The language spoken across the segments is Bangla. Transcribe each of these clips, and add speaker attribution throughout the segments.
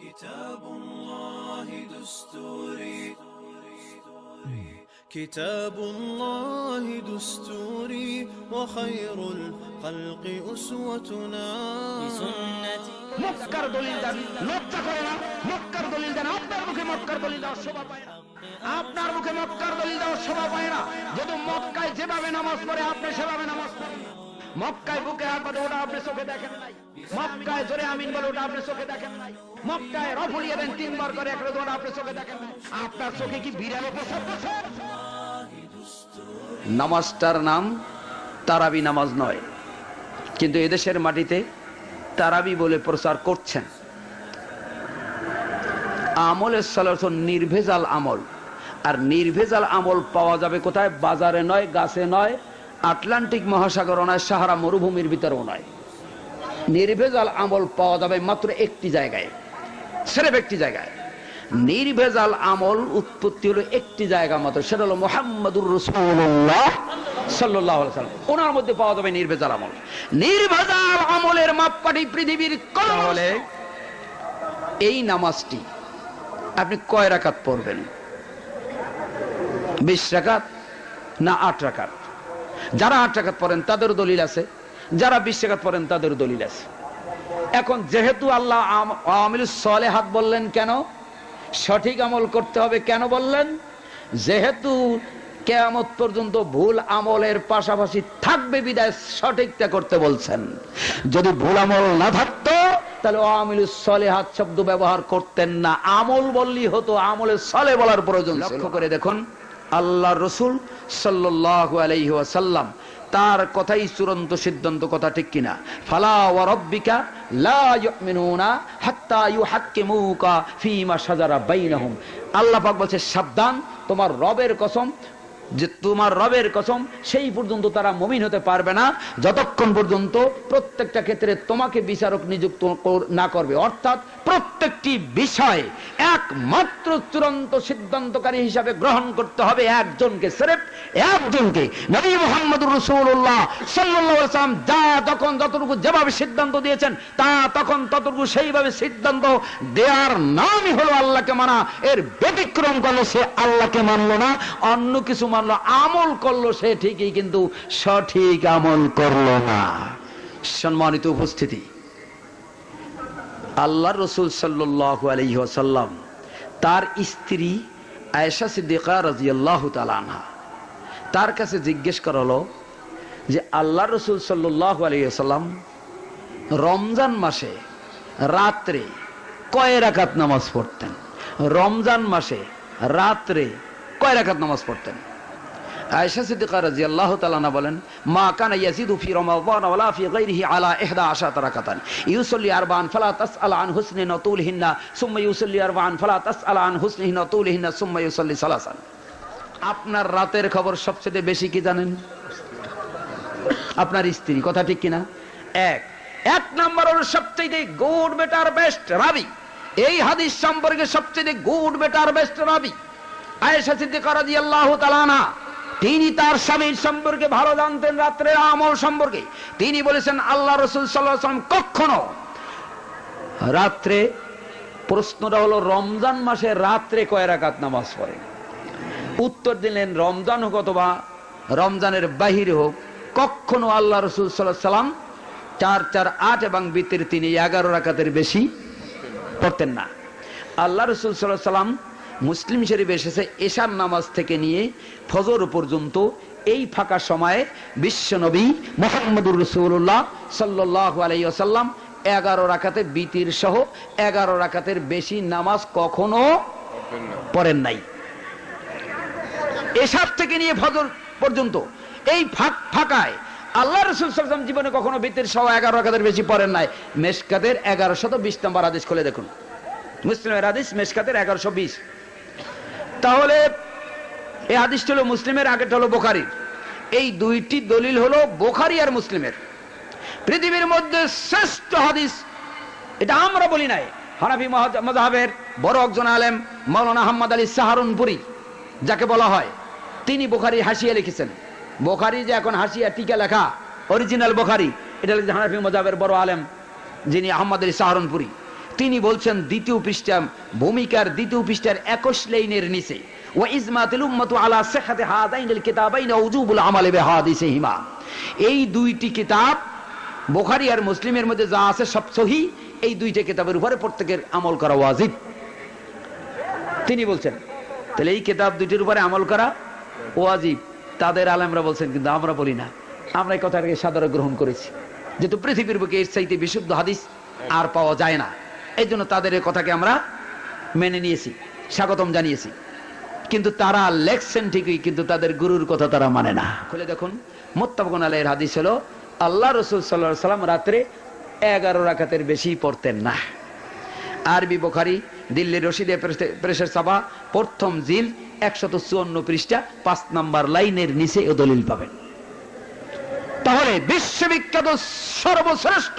Speaker 1: كتاب الله دستوري كتاب الله دستوري وخير الخلق أسوتنا
Speaker 2: بسنتي
Speaker 3: মক্কার দলিল দেন লজ্জা করে না মক্কার দলিল দেন আপনার মুখে মক্কার দলিল দেওয়ার শোভা পায় না আপনার মুখে মক্কার দলিল দেওয়ার শোভা পায় না যদি মক্কায় যেভাবে নামাজ পড়ে আপনি সেভাবে নামাজ পড়েন মক্কায় বুকে হাত বাঁধে ওটা আপনি চোখে দেখেন নাই মক্কায় জোরে আমিন বলে ওটা চোখে দেখেন নাই। মক্কায় তিনবার করে চোখে দেখেন আপনার চোখে কি বিড়ালে নামাজটার নাম তারাবি নামাজ নয়। কিন্তু এদেশের মাটিতে তারাবি বলে প্রচার করছেন। আমলের সালাত নির্ভেজাল আমল। আর নির্ভেজাল আমল পাওয়া যাবে কোথায়? বাজারে নয়, গাছে নয়, আটলান্টিক মহাসাগর নয়, সাহারা মরুভূমির ভিতরেও নয়। নির্ভেজাল আমল পাওয়া যাবে মাত্র একটি জায়গায়। সেরেফ একটি জায়গায়। নির্ভেজাল আমল উৎপত্তি হলো একটি জায়গা মাত্র সেটা হলো মোহাম্মদুর রসুল্লাহ সাল্লাহ ওনার মধ্যে পাওয়া যাবে নির্ভেজাল আমল। নির্ভেজাল আমলের মাপকাঠি পৃথিবীর হলে এই নামাজটি আপনি কয় রাকাত পড়বেন? বিশ রাকাত না আট রাকাত? যারা আট রাকাত পড়েন তাদের দলিল আছে। যারা বিশ রাকাত পড়েন তাদের দলিল আছে। এখন যেহেতু আল্লাহ আমিল হাত বললেন কেন সঠিক আমল করতে হবে কেন বললেন যেহেতু কেয়ামত পর্যন্ত ভুল আমলের পাশাপাশি থাকবে বিদায় সঠিকটা করতে বলছেন। যদি ভুল আমল না থাকতো তাহলে আমিল হাত শব্দ ব্যবহার করতেন না। আমল বললেই হতো আমলের সলে বলার প্রয়োজন লক্ষ্য করে দেখুন আল্লাহ রসুল সাল্লাহ আলাইহি ওয়াসাল্লাম তার কথাই চূড়ান্ত সিদ্ধান্ত কথা ঠিক কিনা? ফালা ওয়া রাব্বিকা লা ইউমিনুনা হাত্তা ইউহাক্কিমুকা ফীমা শাজারা বাইনাহুম। আল্লাহ পাক বলছে, সাবধান, তোমার রবের কসম যে তোমার রবের কসম, সেই পর্যন্ত তারা মমিন হতে পারবে না। যতক্ষণ পর্যন্ত প্রত্যেকটা ক্ষেত্রে তোমাকে বিচারক নিযুক্ত না করবে। অর্থাৎ প্রত্যেকটি বিষয় একমাত্র চূড়ান্ত সিদ্ধান্তকারী হিসাবে গ্রহণ করতে হবে একজনকে, সেরেফ একজনকে। নবী মোহাম্মদুর রসুল্লাহ সাল্লাম যা তখন যতটুকু যেভাবে সিদ্ধান্ত দিয়েছেন, তা তখন ততটুকু সেইভাবে সিদ্ধান্ত দেওয়ার নামই হলো আল্লাহকে মানা। এর ব্যতিক্রম করল সে আল্লাহকে মানলো না। অন্য কিছু মানলো আমল করল সে ঠিকই, কিন্তু সঠিক আমল করল না। সম্মানিত উপস্থিতি আল্লাহ রসুল আলহ্লাম তার স্ত্রী আয়েশা সিদ্দিকা রাজিয়াল্লাহ তালানহা তার কাছে জিজ্ঞেস করা হলো যে আল্লাহ রসুল সাল্লাহ আলহিহাল্লাম রমজান মাসে রাত্রে কয় রাকাত নামাজ পড়তেন? রমজান মাসে রাত্রে কয় রাকাত নামাজ পড়তেন? আয়েশা সিদ্দিকা বলেন, মা কানা ইয়াজিদু ফি রমাদান ফি গায়রিহি আলা 11 রাকাতান। ইউসাল্লি আরবান ফালা আন সুম্মা ইউসাল্লি আরবান ফালা আন সুম্মা ইউসাল্লি সালাসান। আপনার রাতের খবর সবচেয়ে বেশি কি জানেন? আপনার স্ত্রী, কথা ঠিক কিনা? এক। এক নম্বর সবচেয়ে গুড, বেটার, বেস্ট রাবি। এই হাদিস সম্পর্কে সবচেয়ে গুড, বেটার, বেস্ট রাবি। আয়েশা সিদ্দিকা রাদিয়াল্লাহু তাআলা তিনি তার স্বামীর সম্পর্কে ভালো জানতেন রাত্রের আমল সম্পর্কে। তিনি বলেছেন, আল্লাহ রসুল সাল্লাম কখনো রাত্রে, প্রশ্নটা হলো, রমজান মাসে রাত্রে কয় রাকাত নামাজ পড়ে? উত্তর দিলেন, রমজান হোক অথবা রমজানের বাহিরে হোক, কখনো আল্লাহ রসুল সাল্লাহ সাল্লাম চার চার, আট এবং বিতের তিনি এগারো রাকাতের বেশি পড়তেন না। আল্লাহ রসুল সাল্লাহ সাল্লাম মুসলিম শরীফ এসেছে এশার নামাজ থেকে নিয়ে ফজর পর্যন্ত এই ফাঁকা সময়ে বিশ্বনবী মোহাম্মদুর রসুল্লাহ সাল্লাহ আলাইসাল্লাম এগারো রাকাতে বিতির সহ এগারো রাকাতের বেশি নামাজ কখনো পড়েন নাই। এসব থেকে নিয়ে ফজর পর্যন্ত এই ফাঁক ফাঁকায় আল্লাহ রসুল সাল্লাম জীবনে কখনো বিতির সহ এগারো রাকাতের বেশি পড়েন নাই। মেশকাতের এগারো শত বিশ নম্বর আদেশ খুলে দেখুন। মুসলিমের আদেশ মেশকাতের এগারোশো বিশ। তাহলে এই হাদিসটা হলো মুসলিমের আগেটা হলো বোখারির এই দুইটি দলিল হলো বোখারি আর মুসলিমের। পৃথিবীর মধ্যে শ্রেষ্ঠ হাদিস, এটা আমরা বলি নাই, হানাফি মজাহের বড় একজন আলেম মৌলানা আহমদ আলী সাহারুনপুরি, যাকে বলা হয়, তিনি বোখারি হাসিয়া লিখেছেন। বোখারি যে এখন হাসিয়া টিকা লেখা অরিজিনাল বোখারি, এটা হানাফি মজাহের বড় আলেম, যিনি আহমদ আলী সাহারুনপুরি। তিনি বলছেন, দ্বিতীয় পৃষ্ঠা, ভূমিকার দ্বিতীয় পৃষ্ঠার একুশ লাইনের নিচে উম্মাতু আলা হাদাইনিল কিতাবাইন বিহাদিসিহিমা। এই দুইটি কিতাব বুখারী আর মুসলিমের মধ্যে যা আছে সব সহি, এই কিতাবের উপরে প্রত্যেকের আমল করা ওয়াজিব। তিনি বলছেন, তাহলে এই কিতাব দুইটির উপরে আমল করা ওয়াজিব। তাদের আলেমরা বলছেন, কিন্তু আমরা বলি না। আমরা এই কথাটাকে সাদরে গ্রহণ করেছি। যেহেতু পৃথিবীর বুকে এর চাইতে বিশুদ্ধ হাদিস আর পাওয়া যায় না। এই জন্য তাদের এই কথাকে আমরা মেনে নিয়েছি, স্বাগতম জানিয়েছি। কিন্তু তারা লেখছেন ঠিকই, কিন্তু তাদের গুরুর কথা তারা মানে না। খুলে দেখুন মোত্তাবগুন আলাইয়ের হাদিস হলো, আল্লাহ রসুল সাল্লাহ সাল্লাম রাত্রে এগারো রাখাতের বেশি পড়তেন না। আরবি বোখারি, দিল্লির রশিদে প্রেসের সাবা, প্রথম জিল একশত চুয়ান্ন পৃষ্ঠা, পাঁচ নাম্বার লাইনের নিচে ও দলিল পাবেন। তাহলে বিশ্ববিখ্যাত সর্বশ্রেষ্ঠ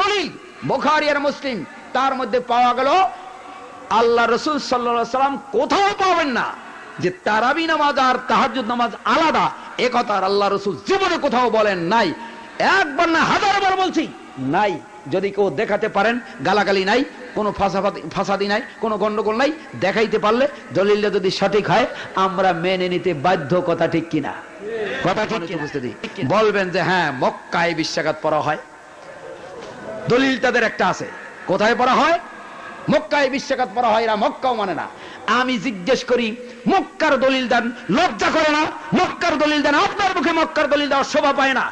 Speaker 3: দলিল বোখারি আর মুসলিম তার মধ্যে পাওয়া গেল আল্লাহ রসুল সাল্লা সাল্লাম কোথাও পাবেন না যে তারাবি নামাজ আর তাহাজুদ নামাজ আলাদা। এ কথা আল্লাহ রসুল জীবনে কোথাও বলেন নাই। একবার না হাজার বার বলছি নাই। যদি কেউ দেখাতে পারেন গালাগালি নাই কোনো ফাঁসাফাতি ফাঁসাদি নাই কোনো গন্ডগোল নাই দেখাইতে পারলে দলিলটা যদি সঠিক হয় আমরা মেনে নিতে বাধ্য কথা ঠিক কিনা? কথা ঠিক বুঝতে বলবেন যে হ্যাঁ মক্কায় বিশ্বাঘাত পড়া হয় দলিল তাদের একটা আছে। কোথায় পড়া হয়? মক্কায় বিশ্বাঘাত পড়া হয়, এরা মক্কাও মানে না। আমি জিজ্ঞেস করি, মক্কার দলিল দেন লজ্জা করে না? মক্কার দলিল দেন আপনার মুখে মক্কার দলিল দেওয়ার শোভা পায় না।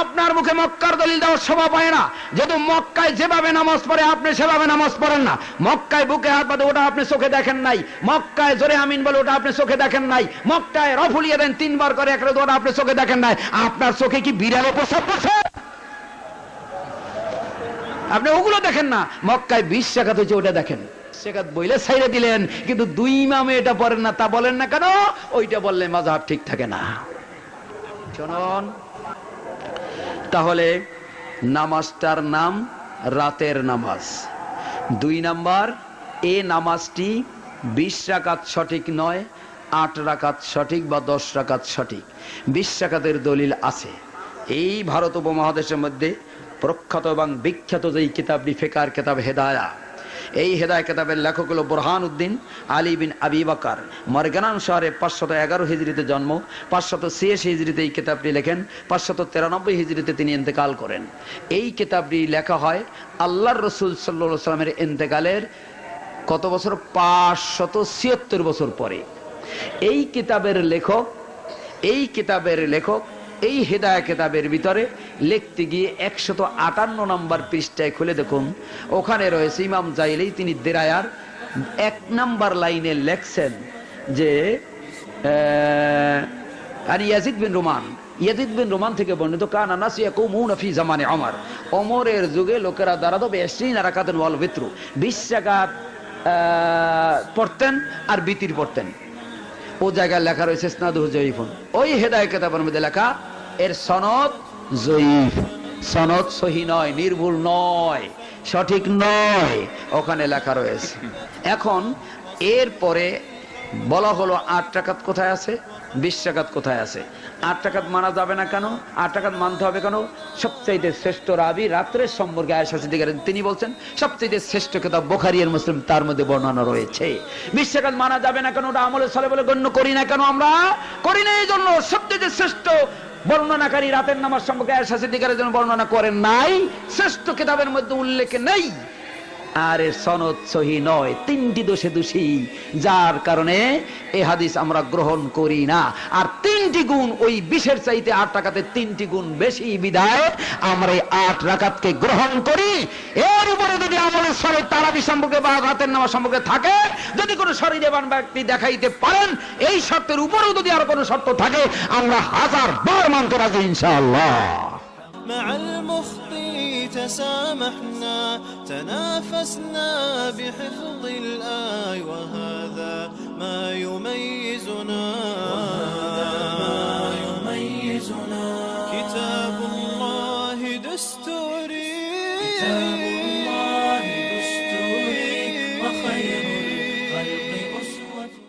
Speaker 3: আপনার মুখে মক্কার দলিল দেওয়ার শোভা পায় না। যেহেতু মক্কায় যেভাবে নামাজ পড়ে, আপনি সেভাবে নামাজ পড়েন না। মক্কায় বুকে হাত বাঁধে, ওটা আপনি চোখে দেখেন নাই। মক্কায় জোরে আমিন বলে, ওটা আপনি চোখে দেখেন নাই। মক্কায় রফুলিয়ে দেন, তিনবার করে একটা ওটা আপনি চোখে দেখেন নাই। আপনার চোখে কি বিড়ালে প্রসাব বসে? আপনি ওগুলো দেখেন না। মক্কায় বিশ টাকা হয়েছে ওটা দেখেন। শেখাত বইলে ছাইড়ে দিলেন, কিন্তু দুই ইমামে এটা পড়েন না, তা বলেন না কেন? ওইটা বললে মাঝহাব ঠিক থাকে না। শুনুন তাহলে নামাজটার নাম রাতের নামাজ। দুই নাম্বার, এ নামাজটি বিশ রাকাত সঠিক নয়, আট রাকাত সঠিক বা দশ রাকাত সঠিক। বিশ রাকাতের দলিল আছে। এই ভারত উপমহাদেশের মধ্যে প্রখ্যাত এবং বিখ্যাত যেই কিতাবটি ফেকার কিতাব হেদায়া, এই হেদায় কিতাবের লেখক হল বোরহান উদ্দিন আলী বিন আবি বাকার। মরগানান শহরে পাঁচশত এগারো হিজড়িতে জন্ম, পাঁচশত ছিয়াশি হিজড়িতে এই কিতাবটি লেখেন, পাঁচশত তিরানব্বই হিজড়িতে তিনি ইন্তেকাল করেন। এই কিতাবটি লেখা হয় আল্লাহর রসুল সাল্লা সাল্লামের ইন্তেকালের কত বছর? পাঁচশত ছিয়াত্তর বছর পরে। এই কিতাবের লেখক, এই কিতাবের লেখক এই হেদায়া কিতাবের ভিতরে লিখতে গিয়ে একশত আটান্ন নম্বর পৃষ্ঠায় খুলে দেখুন। ওখানে রয়েছে ইমাম জাইলেই তিনি দেরায়ার এক নাম্বার লাইনে লেখছেন যে আর ইয়াজিদ বিন রোমান, ইয়াজিদ বিন রোমান থেকে বর্ণিত, কান আনাসিয়া জামানে আমার অমরের যুগে লোকেরা দাঁড়াতো বেশিন রাখাতেন ওয়াল ভিত্রু বিশ জায়গাত পড়তেন আর বিতির পড়তেন। ও জায়গায় লেখা রয়েছে স্নাদু জয়ীফুন ওই হেদায় কেতাবের মধ্যে লেখা এর সনদ জয়ীফ। সনদ সহি নয়, নির্ভুল নয়, সঠিক নয়, ওখানে লেখা রয়েছে। এখন, এরপরে বলা হলো আট টাকাত কোথায় আছে? বিশ টাকাত কোথায় আছে? আট টাকাত মানা যাবে না কেন? আট টাকাত মানতে হবে কেন? সবচাইতে শ্রেষ্ঠ রাবি রাত্রের সম্পর্কে আয়সা সিদ্দিকার তিনি বলছেন, সবচাইতে শ্রেষ্ঠ কেতাব বোখারি আর মুসলিম, তার মধ্যে বর্ণনা রয়েছে। বিশ টাকাত মানা যাবে না কেন? ওটা আমলের সালে বলে গণ্য করি না কেন আমরা? করি না এই জন্য সবচাইতে শ্রেষ্ঠ বর্ণনাকারী রাতের নামাজ সম্পর্কে আয়সা সিদ্দিকারের জন্য বর্ণনা করেন নাই। শ্রেষ্ঠ কিতাবের মধ্যে উল্লেখ নেই। আর এর সনদ সহি নয়, তিনটি দোষে দোষী। যার কারণে এ হাদিস আমরা গ্রহণ করি না। আর তিনটি গুণ, ওই বিশের চাইতে আট টাকাতে তিনটি গুণ বেশি বিদায় আমরা এই আট রাকাতকে গ্রহণ করি। এর উপরে যদি আমলের শরীর তারাবি সম্পর্কে বা রাতের নামা সম্পর্কে থাকে, যদি কোনো শরীরেবান ব্যক্তি দেখাইতে পারেন, এই শর্তের উপরেও যদি আর কোনো শর্ত থাকে, আমরা হাজার বার মানতে রাজি, ইনশাআল্লাহ।
Speaker 1: مع المخطي تسامحنا تنافسنا بحفظ الآي وهذا ما يميزنا.